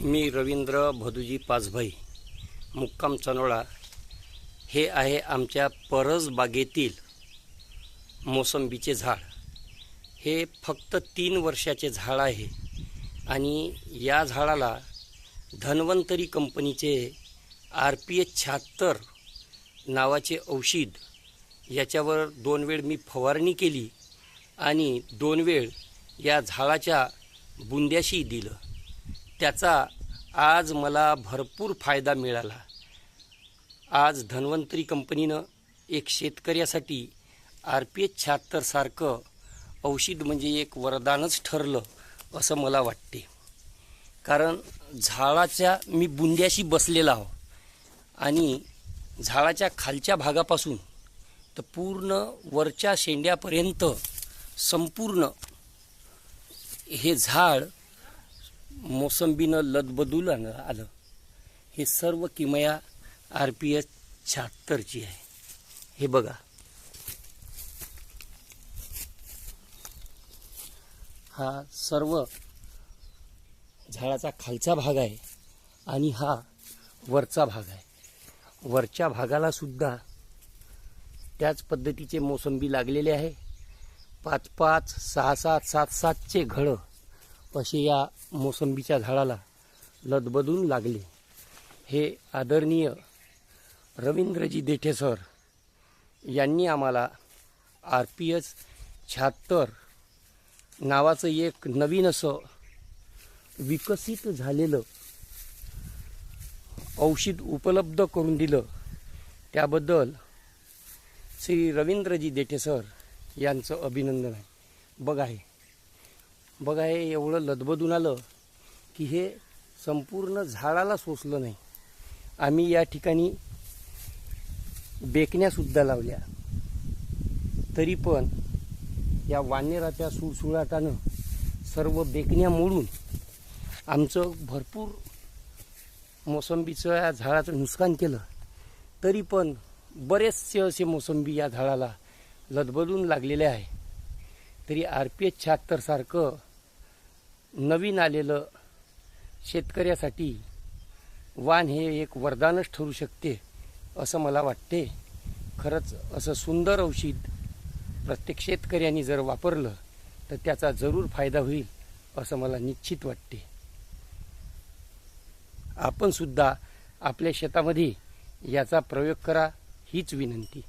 मी रवींद्र भदुजी पाचभाई मुक्काम चनोळा हे आहे आमच्या परस बागेतील मोसंबीचे झाड. हे फक्त तीन वर्षाचे झाड आहे आणि या झाडाला धन्वंतरी कंपनीचे आर पी एच शहात्तर नावाचे औषध याच्यावर दोन वेळ मी फवारणी केली आणि दोन वेळ या झाडाच्या बुंद्याशी दिलं. त्याचा आज मला भरपूर फायदा मिळाला. आज धन्वंतरी कंपनीनं एक शेतकऱ्यासाठी आर पी एच शहात्तरसारखं औषध म्हणजे एक वरदानच ठरलं असं मला वाटते. कारण झाडाच्या मी बुंद्याशी बसलेला आहो. आणि झाडाच्या खालच्या भागापासून तर पूर्ण वरच्या शेंड्यापर्यंत संपूर्ण हे झाड मोसंबीनं लदबदूल आलं. हे सर्व किमया आर पी एस शहात्तरची आहे. हे बघा. हा सर्व झाडाचा खालचा भाग आहे आणि हा वरचा भाग आहे. वरच्या भागाला सुद्धा त्याच पद्धतीचे मोसंबी लागलेले आहे. पाच पाच सहा सात सात सातचे घडं असे या मोसंबीच्या झाडाला लदबदून लागले. हे आदरणीय रवींद्रजी देठे सर यांनी आम्हाला आर पी एस शहात्तर नावाचं एक नवीन असं विकसित झालेलं औषध उपलब्ध करून दिलं. त्याबद्दल श्री रवींद्रजी देठे सर यांचं अभिनंदन आहे. बघा हे. बघा हे एवढं लदबदून आलं की हे संपूर्ण झाडाला सोसलं नाही. आम्ही या ठिकाणी बेकण्यासुद्धा लावल्या. तरी पण या वानेराच्या सुळसुळाटानं सर्व बेकण्या मोडून आमचं भरपूर मोसंबीचं या झाडाचं नुकसान केलं. तरी पण बरेचसे असे मोसंबी या झाडाला लदबदून लागलेले आहे. तरी आर पी एच शहात्तरसारखं नवीन आलेलं शेतकऱ्यासाठी वाण हे एक वरदानच ठरू शकते असं मला वाटते. खरंच असं सुंदर औषध प्रत्येक शेतकऱ्यांनी जर वापरलं तर त्याचा जरूर फायदा होईल असं मला निश्चित वाटते. आपण सुद्धा आपल्या शेतामध्ये याचा प्रयोग करा हीच विनंती.